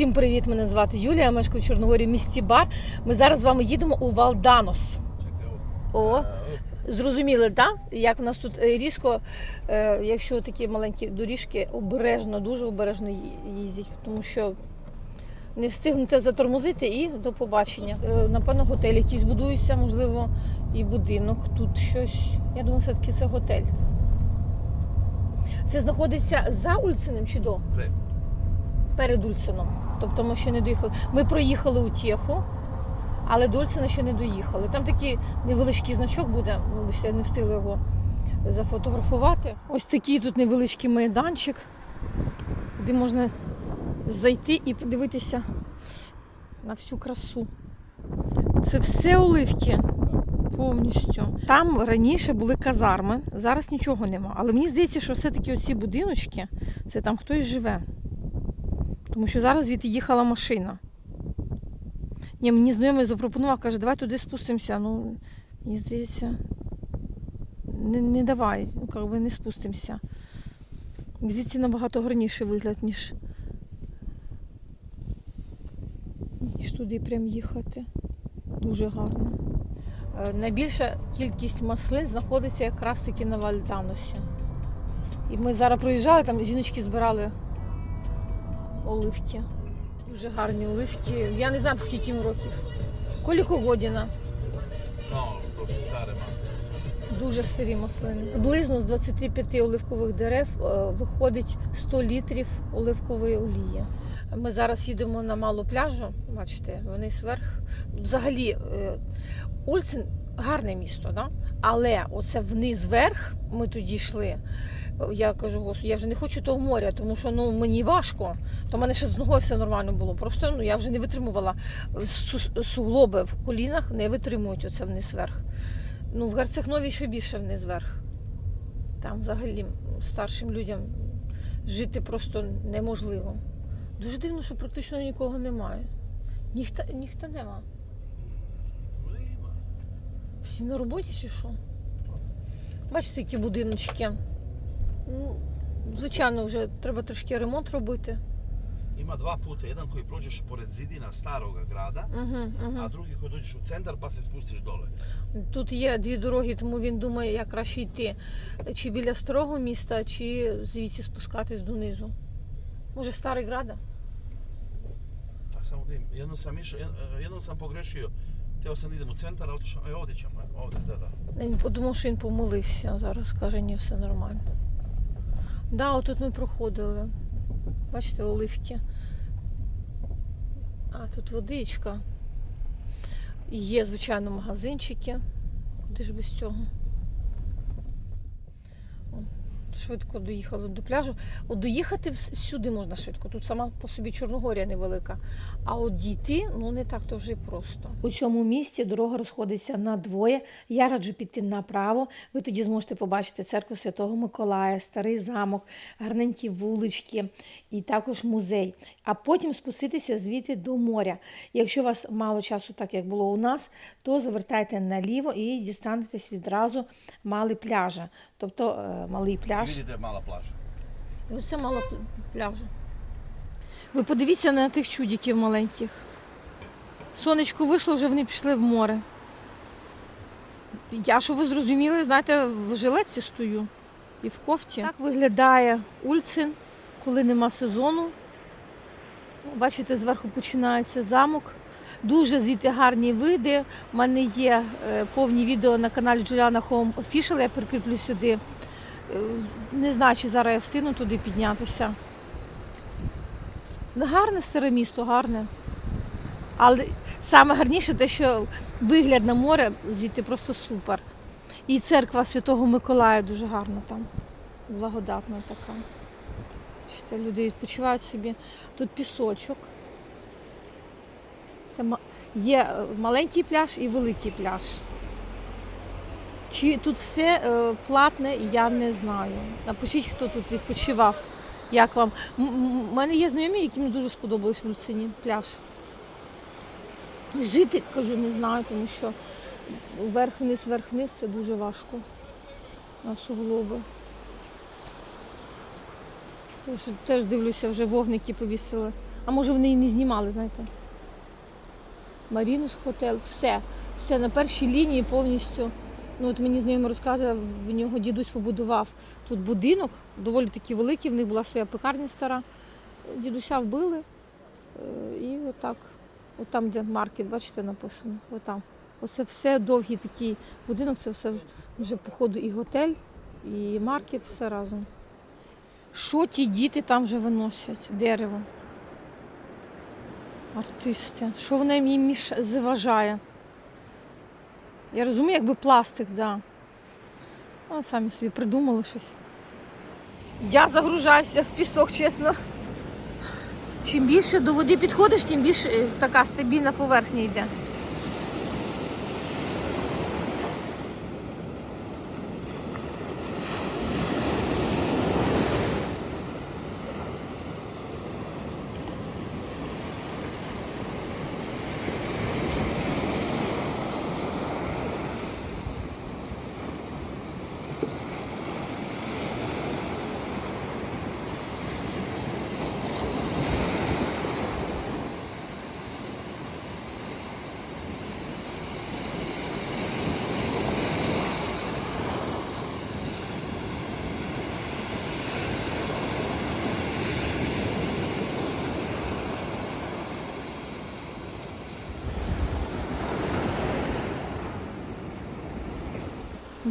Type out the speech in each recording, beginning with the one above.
Всім привіт! Мене звати Юлія. Я мешкаю в Чорногорі місті Бар. Ми зараз з вами їдемо у Валданос. О, зрозуміли, так? Як в нас тут е, різко, е, якщо такі маленькі доріжки, обережно, дуже обережно їздять, тому що не встигнете затормозити і до побачення. Е, Напевно, готель якийсь будується, можливо, і будинок. Тут щось. Я думаю, все-таки це готель. Це знаходиться за Ульциним чи до? Перед Ульцином. Тобто ми ще не доїхали. Ми проїхали Утєху, але до Ульцина ще не доїхали. Там такий невеличкий значок буде, вибачте, не встигли його зафотографувати. Ось такий тут невеличкий майданчик, де можна зайти і подивитися на всю красу. Це все оливки. Повністю. Там раніше були казарми, зараз нічого нема. Але мені здається, що все-таки оці будиночки, це там хтось живе. Тому що зараз звідти їхала машина. Ні, мені знайомий запропонував, каже, давай туди спустимося. Ну, мені здається, не, не давай, ну, как би не спустимося. Звідси набагато гарніший вигляд, ніж, ніж туди прям їхати. Дуже гарно. Е, Найбільша кількість маслин знаходиться якраз таки на Вальданосі. І ми зараз проїжджали, там жіночки збирали оливки. Дуже гарні оливки. Я не знаю, скільки їм років. Коліко годіна. Stare. Дуже сирі маслини. Приблизно з 25 оливкових дерев е, виходить 100 літрів оливкової олії. Ми зараз їдемо на малу пляжу. Бачите, вони зверх. Взагалі, е, Ульцин гарне місто, да? Але оце вниз вверх ми тоді йшли. Я кажу, господи, я вже не хочу того моря, тому що ну мені важко. То в мене ще з ногою все нормально було. Просто ну я вже не витримувала. Суглоби в колінах не витримують оце вниз вверх. Ну, в Герцегнові ще більше вниз вверх. Там взагалі старшим людям жити просто неможливо. Дуже дивно, що практично нікого немає. Ніхто, ніхто нема. Всі на роботі чи що? Бачите, які будиночки. Ну, звичайно, вже треба трошки ремонт робити. Ima dva puta, jedan koji prođeš pored zidina staroga grada, Угу, угу. a drugi koji dođeš u centar pa se spustiš dole. Тут є дві дороги, тому він думає, як краще йти. Чи біля старого міста, чи звідси спускатись донизу. Може, старий града? Pa samo da im, jednom sam išao, jednom sam pogrešio, Htio sam da idem u centar, a otišao, e ovdje ćemo, e, ovdje, da, da. Він подумав, що він помилився. Зараз каже, ні, все нормально. Да, отут ми проходили. Бачите, оливки. А, тут водичка. Є, звичайно, магазинчики. Куди ж без цього? О, Швидко доїхали до пляжу. От доїхати сюди можна швидко. Тут сама по собі Чорногорія невелика. А от дійти ну не так то вже просто. У цьому місці дорога розходиться на двоє. Я раджу піти направо. Ви тоді зможете побачити церкву Святого Миколая, старий замок, гарненькі вулички і також музей. А потім спуститися звідти до моря. Якщо у вас мало часу, так як було у нас, то завертайте наліво і дістанетесь відразу мали пляжа. Тобто е, малий пляж. Vidite mala plaža. І Оце мала пляжа. Ви подивіться на тих чудиків маленьких. Сонечко вийшло, вже вони пішли в море. Я, що ви зрозуміли, знаєте, в жилетці стою і в кофті. Так виглядає Ульцин, коли нема сезону. Бачите, зверху починається замок. Дуже звідти гарні види. У мене є е, повні відео на каналі Juliana Home Official, я прикріплю сюди. Е, Не знаю, чи зараз я встигну туди піднятися. Ну, Гарне старе місто, гарне. Але саме гарніше те, що вигляд на море звідти просто супер. І церква Святого Миколая дуже гарна там. Благодатна така. Бачите, люди відпочивають собі. Тут пісочок. Це є е, маленький пляж і великий пляж. Чи тут все е, платне, я не знаю. Напишіть, хто тут відпочивав. Як вам? У мене є знайомі, яким не дуже сподобався в Люцині пляж. Жити, кажу, не знаю, тому що вверх-вниз, вверх-вниз це дуже важко на суглоби. Тож теж дивлюся, вже вогники повісили. А може вони і не знімали, знаєте? Марінус Хотел, все. Все на першій лінії повністю. Ну от мені знайомий розказує, в нього дідусь побудував тут будинок, доволі такий великий, в них була своя пекарня стара. Дідуся вбили. е, І отак, от там, де маркет, бачите, написано. Отам. Оце все довгий такий будинок, це все вже, походу, і готель, і маркет, все разом. Що ті діти там вже виносять? Дерево. Артисти. Що вона їм заважає? Я розумію, якби пластик, так. Да. А самі собі придумали щось. Я загружаюся в пісок, чесно. Чим більше до води підходиш, тим більше е, така стабільна поверхня йде.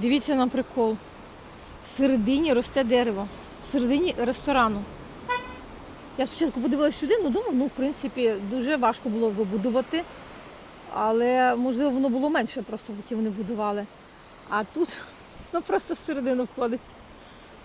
Дивіться на прикол. Всередині росте дерево. Всередині ресторану. Я спочатку подивилася сюди, ну думаю, ну, в принципі, дуже важко було вибудувати. Але, можливо, воно було менше, просто поки вони будували. А тут ну, просто всередину входить.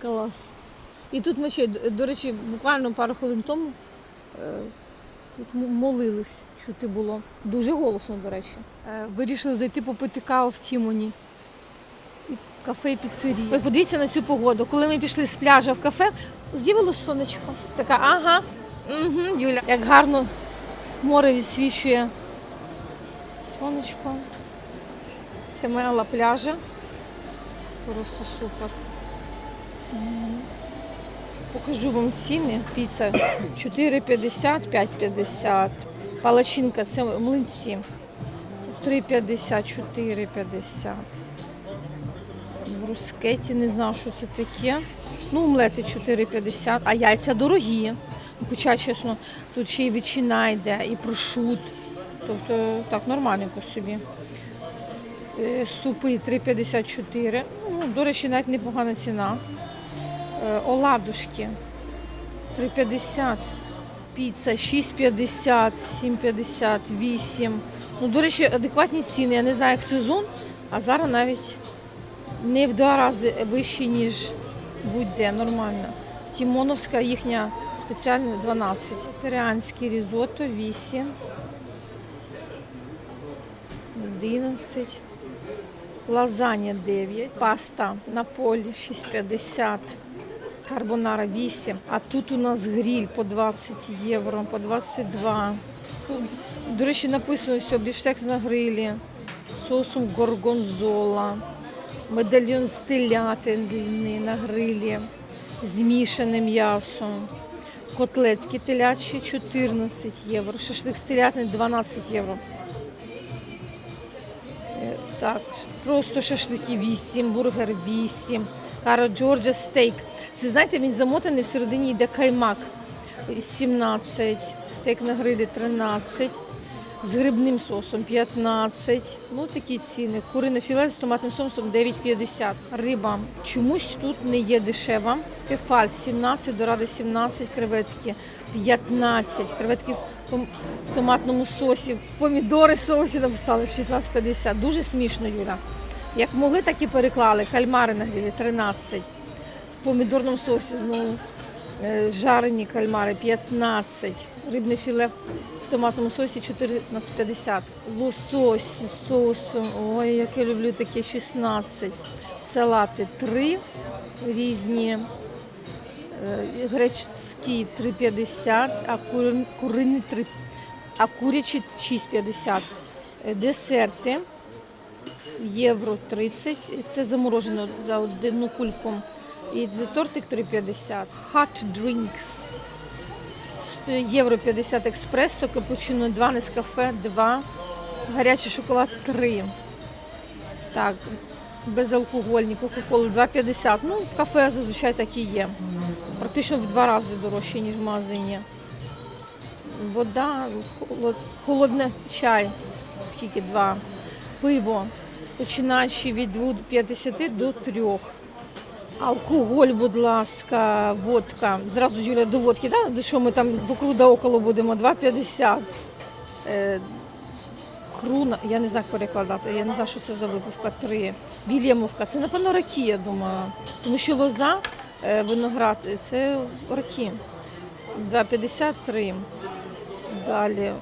Клас. І тут ми ще, до речі, буквально пару хвилин тому е, тут молились, чути було. Дуже голосно, до речі. Е, Вирішили зайти попити каву в Тімоні. Кафе і піцерія. Ви подивіться на цю погоду. Коли ми пішли з пляжа в кафе, з'явилось сонечко. Така, ага, угу, Юля. Як гарно море відсвічує сонечко. Це моя ла пляжа. Просто супер. Покажу вам ціни. Піца 4,50, 5,50. Палачинка це млинці. 3,50, 4,50. Брускеті, не знаю, що це таке. Ну, омлети 4,50, а яйця дорогі. Ну, Хоча, чесно, тут ще й ветчина йде, і прошут. Тобто так, нормальненько собі. Е, Супи 3,54. Ну, до речі, навіть непогана ціна. Е, Оладушки 3,50. Піца 6,50, 7,50, 8. Ну, до речі, адекватні ціни. Я не знаю, як сезон, а зараз навіть не в два рази вищі, ніж будь-де, нормально. Тімоновська їхня спеціальна 12. Вегетаріанське різото 8. 11. Лазанья 9. Паста на полі 6,50. Карбонара 8. А тут у нас гриль по 20 євро, по 22. До речі, написано, що біштекс на грилі, соусом горгонзола, медальйон з телятини на грилі, змішане м'ясо, котлетки телячі 14 євро, шашлик з телятини 12 євро. Е, Так, просто шашлики 8, бургер 8, кара Джорджа стейк. Це знаєте, він замотаний всередині йде каймак. 17, стейк на грилі 13, з грибним соусом 15. Ну такі ціни. Курине філе з томатним соусом 9,50. Риба чомусь тут не є дешева. Кефаль 17, дорада 17, креветки 15, креветки в том- в томатному сосі, помідори в соусі написали 16,50. Дуже смішно, Юля. Як могли, так і переклали. Кальмари на грилі 13. В помідорному соусі знову жарені кальмари 15. Рибне філе в томатному соусі 14,50. Лосось з соусом. Ой, як я люблю таке 16. Салати 3 різні. Е, Гречський 3,50, а кури- куриний 3, а курячі 6,50. Е, Десерти євро 30. Це заморожено за одну кульку. І тортик 3,50. Hot drinks євро 50 експресо, капучино 2, нескафе 2, гарячий шоколад 3. Так, безалкогольні, кока-колу 2,50. Ну, в кафе зазвичай так і є. Практично в два рази дорожче, ніж в магазині. Вода, холод, холодне чай, скільки два. Пиво, починаючи від 2,50 до 3. Алкоголь, будь ласка, водка. Зразу Юля до водки, да? Що ми там вокруг да около будемо? 2,50. Е, Круна, я не знаю, як перекладати, я не знаю, що це за випивка. Три. Вільямовка, це напевно ракі, я думаю. Тому що лоза, е, виноград, це ракі. 2,53. Далі.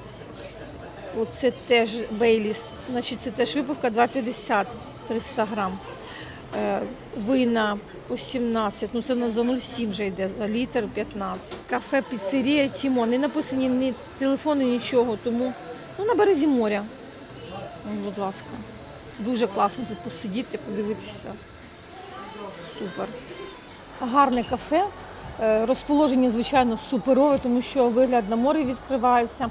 Оце теж Бейліс, значить це теж випивка 2,50, 300 грам. Е, Вина по 17, ну це за 0,7 вже йде, літр 15. Кафе, піцерія, Тімо. Не написані ні телефони, нічого, тому ну, на березі моря. Ну, Будь ласка. Дуже класно тут посидіти, подивитися. Супер. Гарне кафе. Е, Розположення, звичайно, суперове, тому що вигляд на море відкривається.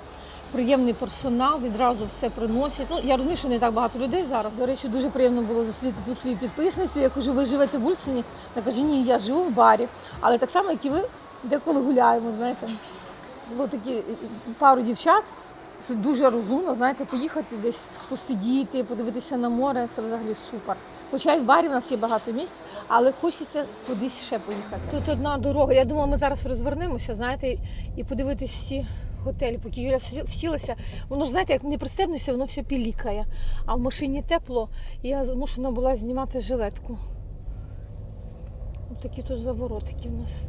Приємний персонал, відразу все приносять. Ну, я розумію, що не так багато людей зараз. До речі, дуже приємно було зустріти тут свою підписницю. Я кажу, ви живете в Ульсені? Вона каже, ні, я живу в барі. Але так само, як і ви, деколи гуляємо, знаєте. Було такі пару дівчат. Це дуже розумно, знаєте, поїхати десь посидіти, подивитися на море, це взагалі супер. Хоча і в барі в нас є багато місць, але хочеться кудись ще поїхати. Тут одна дорога. Я думала, ми зараз розвернемося, знаєте, і подивитись всі готелі, поки Юля всілася. Воно ж знаєте, як не пристебнешся, воно все пілікає. А в машині тепло, і я змушена була знімати жилетку. Ось такі тут заворотики в нас.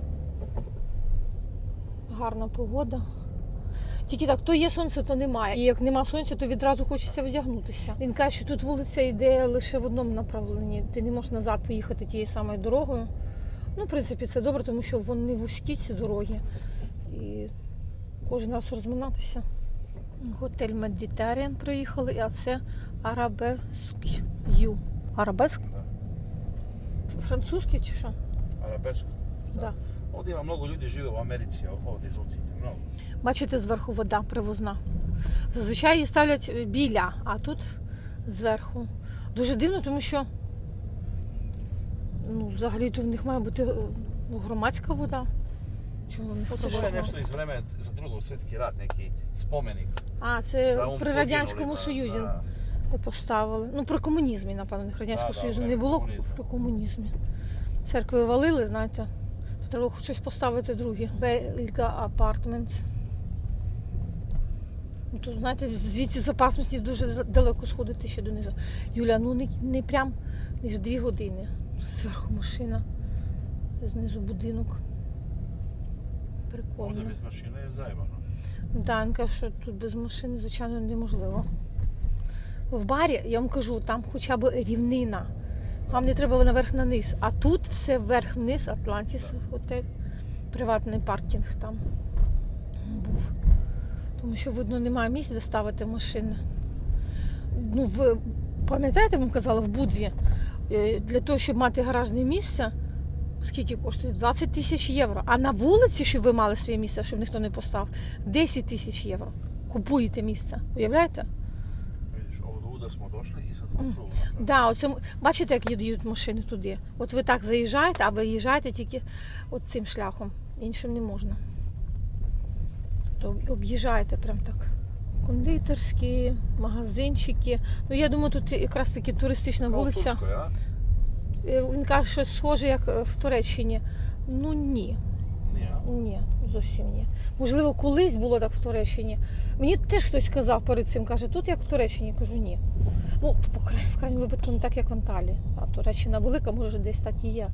Гарна погода. Тільки так, то є сонце, то немає. І як нема сонця, то відразу хочеться вдягнутися. Він каже, що тут вулиця йде лише в одному направленні. Ти не можеш назад поїхати тією самою дорогою. Ну, в принципі, це добре, тому що вони вузькі ці дороги. І кожен раз розминатися. Готель Медітаріан приїхали, а це Арабеск Ю. Арабеск? Французький чи що? Arabesco. Да. Ovdje ima mnogo ljudi žive u Americi, ovdje iz Mnogo. Бачите, зверху вода привозна. Зазвичай її ставлять біля, а тут зверху. Дуже дивно, тому що ну, взагалі то в них має бути е, громадська вода. Nešto iz vremena za drugog svjetski rat, neki spomenik. А, це при Радянському Союзі поставили. Ну, при комунізмі, напевно, не Радянського Союзу не було при комунізмі. Церкви валили, знаєте. То треба хоч щось поставити друге. Бельга апартмент. Тут, знаєте, звідси з опасності дуже далеко сходити ще донизу. Юля, ну не, не прям ніж дві години. Зверху машина, знизу будинок. Прикольно. Bez mašine je zajebano. Данка, що тут без машини, звичайно, неможливо. В барі, я вам кажу, там хоча б рівнина. Вам не треба наверх на низ. А тут все вверх-вниз, Атлантіс готель, приватний паркінг там був. Тому що, видно, немає місць, де ставити машини. Ну, ви пам'ятаєте, вам казала, в Будві, е, для того, щоб мати гаражне місце, скільки коштує? 20 тисяч євро. А на вулиці, щоб ви мали своє місце, щоб ніхто не постав, 10 тисяч євро. Купуєте місце. Уявляєте? Да, оце, бачите, як їдуть машини туди. От ви так заїжджаєте, а ви їжджаєте тільки от цим шляхом. Іншим не можна. Тобто об'їжджаєте прям так. Кондитерські, магазинчики. Ну я думаю, тут якраз таки туристична u вулиця. Е, Він каже, що схоже, як е, в Туреччині. Ну ні. Ні, зовсім ні. Можливо, колись було так в Туреччині. Мені теж хтось сказав перед цим, каже, тут як в Туреччині. Я кажу, ні. Ну, по край- в крайньому випадку не так, як в Анталії. А Туреччина велика, може, десь так і є.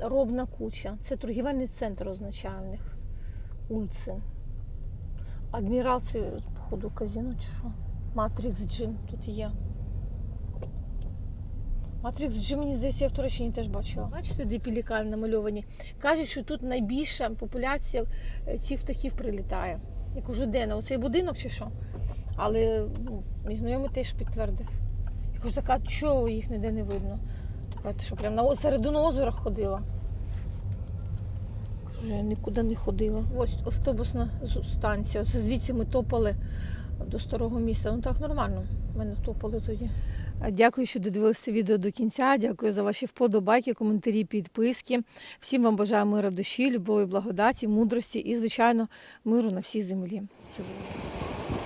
Робна куча. Це торгівельний центр означає в них. Ульцин. Адмірал це, походу, казино чи що? Матрикс Джим тут є. Матрикс Джим, мені здається, я в Туреччині теж бачила. Бачите, де пелікани намальовані? Кажуть, що тут найбільша популяція е, цих птахів прилітає. Як уже де, на оцей будинок чи що. Але ну, мій знайомий теж підтвердив. Я кажу, така, чого їх ніде не видно? Така, що, прямо на середину озера ходила. Кажу, Вже нікуди не ходила. Ось автобусна станція. Ось звідси ми топали до старого міста. Ну так нормально. Ми не топали тоді. Дякую, що додивилися відео до кінця. Дякую за ваші вподобайки, коментарі, підписки. Всім вам бажаю мира душі, любові, благодаті, мудрості і, звичайно, миру на всій землі. Буде.